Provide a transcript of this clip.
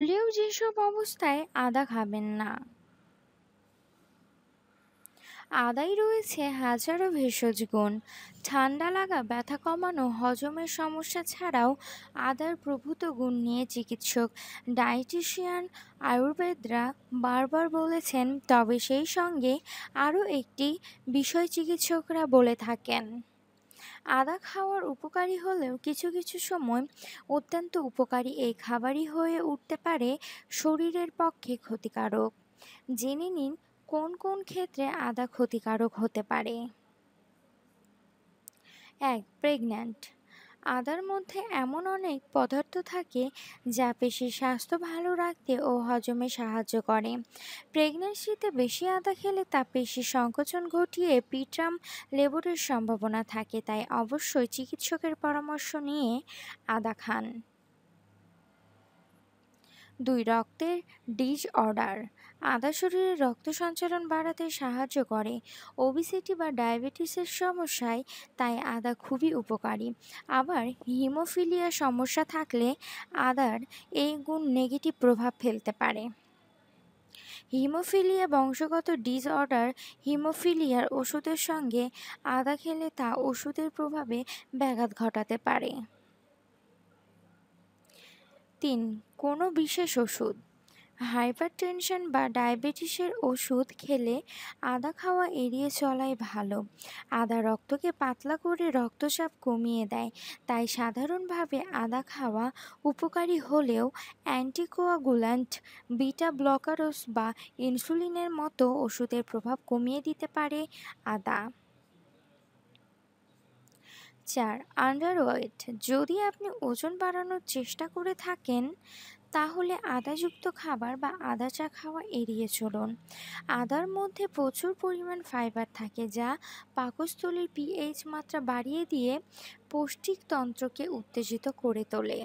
হলেও যেসব অবস্থায় আদা খাবেন না। আদায় রয়েছে হাজারো ভেষজ গুণ। ঠান্ডা লাগা, ব্যথা কমানো, হজমের সমস্যা ছাড়াও আদার প্রভূত গুণ নিয়ে চিকিৎসক, ডায়েটিশিয়ান আয়ুর্বেদরা বারবার বলেছেন, তবে সেই সঙ্গে আরও একটি বিষয় চিকিৎসকরা বলে থাকেন। আদা খাওয়ার উপকারী হলেও কিছু কিছু সময় অত্যন্ত উপকারী এই খাবারই হয়ে উঠতে পারে শরীরের পক্ষে ক্ষতিকারক। জেনে নিন কোন কোন ক্ষেত্রে আদা ক্ষতিকারক হতে পারে। এক, প্রেগন্যান্ট আদার মধ্যে এমন অনেক পদার্থ থাকে যা পেশির স্বাস্থ্য ভালো রাখতে ও হজমে সাহায্য করে। প্রেগনেন্সিতে বেশি আদা খেলে তা পেশির সংকোচন ঘটিয়ে পিট্রাম লেবরের সম্ভাবনা থাকে, তাই অবশ্যই চিকিৎসকের পরামর্শ নিয়ে আদা খান। দুই রক্তের ডিজ অর্ডার আদা শরীরে রক্ত সঞ্চালন বাড়াতে সাহায্য করে। ওবিসিটি বা ডায়াবেটিসের সমস্যায় তাই আদা খুবই উপকারী। আবার হিমোফিলিয়া সমস্যা থাকলে আদার এই গুণ নেগেটিভ প্রভাব ফেলতে পারে। হিমোফিলিয়া বংশগত ডিসঅর্ডার হিমোফিলিয়ার ওষুধের সঙ্গে আদা খেলে তা ওষুধের প্রভাবে ব্যাঘাত ঘটাতে পারে। তিন, কোনো বিশেষ ওষুধ। হাইপারটেনশন বা ডায়াবেটিসের ওষুধ খেলে আদা খাওয়া এড়িয়ে চলাই ভালো। আদা রক্তকে পাতলা করে রক্তচাপ কমিয়ে দেয়, তাই সাধারণভাবে আদা খাওয়া উপকারী হলেও অ্যান্টিকোয়াগুলান্ট, বিটা ব্লকারস বা ইনসুলিনের মতো ওষুধের প্রভাব কমিয়ে দিতে পারে আদা। চার আন্ডারওয়েট যদি আপনি ওজন বাড়ানোর চেষ্টা করে থাকেন, তাহলে আদাযুক্ত খাবার বা আদা চা খাওয়া এড়িয়ে চলুন। আদার মধ্যে প্রচুর পরিমাণ ফাইবার থাকে, যা পাকস্থলীর পিএইচ মাত্রা বাড়িয়ে দিয়ে পৌষ্টিকতন্ত্রকে উত্তেজিত করে তোলে।